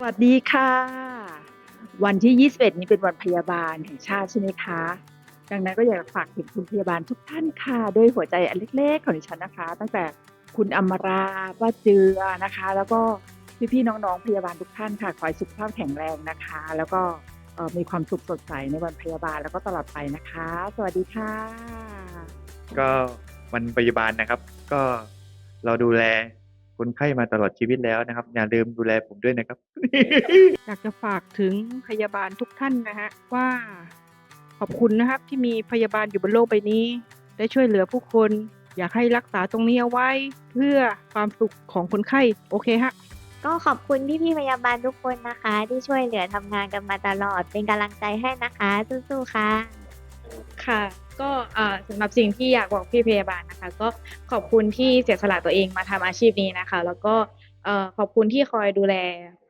สวัสดีค่ะ วันที่ 21 นี้เป็นวันพยาบาลแห่งชาติใช่ไหมคะ ดังนั้นก็อยากฝากถึงคุณพยาบาลทุกท่านค่ะด้วยหัวใจอันเล็กๆของดิฉันนะคะ ตั้งแต่คุณอมราป้าเจือนะคะ แล้วก็พี่ๆน้องๆพยาบาลทุกท่านค่ะขอให้สุขภาพแข็งแรงนะคะ แล้วก็มีความสุขสดใสในวันพยาบาลแล้วก็ตลอดไปนะคะ สวัสดีค่ะ ก็วันพยาบาลนะครับ ก็เราดูแล คนไข้มาตลอดชีวิตแล้วนะครับ อย่าลืมดูแลผมด้วยนะครับ อยากจะฝากถึงพยาบาลทุกท่านนะฮะว่าขอบคุณนะครับที่มีพยาบาลอยู่บนโลกใบนี้ ได้ช่วยเหลือผู้คน อยากให้รักษาตรงนี้เอาไว้ เพื่อความสุขของคนไข้โอเคฮะก็ขอบคุณพี่ๆพยาบาลทุกคนนะคะ ที่ช่วยเหลือทำงานกันมาตลอดเป็นกำลังใจให้นะคะสู้ๆค่ะ ค่ะ ก็เอ่อสำหรับสิ่งที่อยากบอกพี่พยาบาลนะคะ ก็ขอบคุณที่เสียสละตัวเองมาทำอาชีพนี้นะคะ แล้วก็เอ่อขอบคุณที่คอยดูแล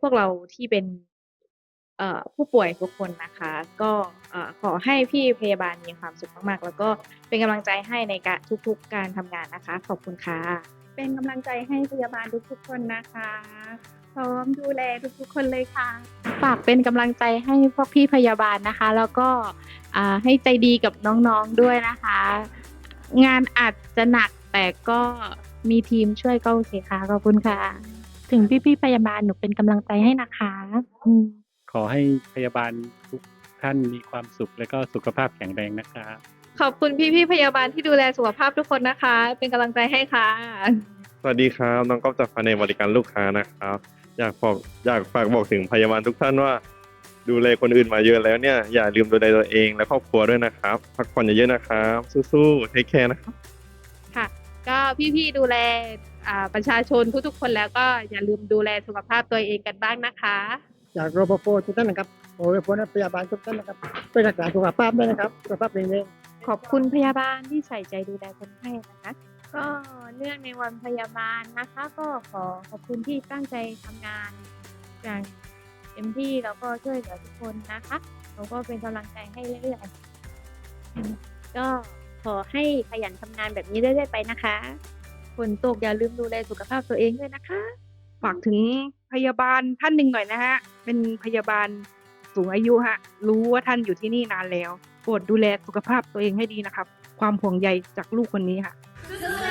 พวกเราที่เป็นเอ่อผู้ป่วยทุกคนนะคะ ก็เอ่อขอให้พี่พยาบาลมีความสุขมากๆ แล้วก็เป็นกำลังใจให้ในการทุกๆการทำงานนะคะ ขอบคุณค่ะ เป็นกำลังใจให้พยาบาลทุกๆคนนะคะ พร้อมดูแลทุกๆคนเลยค่ะ ฝากเป็นกำลังใจให้พวกพี่พยาบาลนะคะ แล้วก็อ่าให้ใจดีกับน้องๆด้วยนะคะ งานอาจจะหนักแต่ก็มีทีมช่วยก็โอเคค่ะขอบคุณค่ะ ถึงพี่ๆพยาบาลหนูเป็นกำลังใจให้นะคะอืมขอให้พยาบาลทุกท่านมีความสุขและก็สุขภาพแข็งแรงนะครับขอบคุณพี่ๆพยาบาลที่ดูแลสุขภาพทุกคนนะคะ เป็นกำลังใจให้ค่ะ สวัสดีครับน้องก๊อฟจากแผนกบริการลูกค้านะครับ อยากบอกอยากฝากบอกถึงพยาบาลทุกท่านว่า ดูแลคนอื่นมาเยอะแล้วเนี่ย อย่าลืมดูแลตัวเองและครอบครัวด้วยนะครับ พักผ่อนเยอะๆนะครับ สู้ๆเทคแคร์นะครับค่ะ ก็พี่ๆดูแลอ่าประชาชนทุกๆคนแล้วก็อย่าลืมดูแลสุขภาพตัวเองกันบ้างนะคะจากรปภทุกท่านนะครับโอ้ยพลพยาบาลทุกท่านนะครับไปรักษาสุขภาพด้วยนะครับสุขภาพเป็นเองขอบคุณพยาบาลที่ใส่ใจดูแลคนไข้นะคะ ก็เนื่องในวันพยาบาลนะคะ ก็ขอขอบคุณที่ตั้งใจทำงานอย่างเต็มที่แล้วก็ช่วยเหลือทุกคนนะคะเราก็เป็นกำลังใจให้เรื่อยๆก็ขอให้ขยันทำงานแบบนี้เรื่อยๆไปนะคะฝนตกอย่าลืมดูแลสุขภาพตัวเองด้วยนะคะ ฝากถึงพยาบาลท่านหนึ่งหน่อยนะฮะ เป็นพยาบาลสูงอายุฮะ รู้ว่าท่านอยู่ที่นี่นานแล้วโปรดดูแลสุขภาพตัวเองให้ดีนะครับ ความห่วงใยจากลูกคนนี้ค่ะ สู้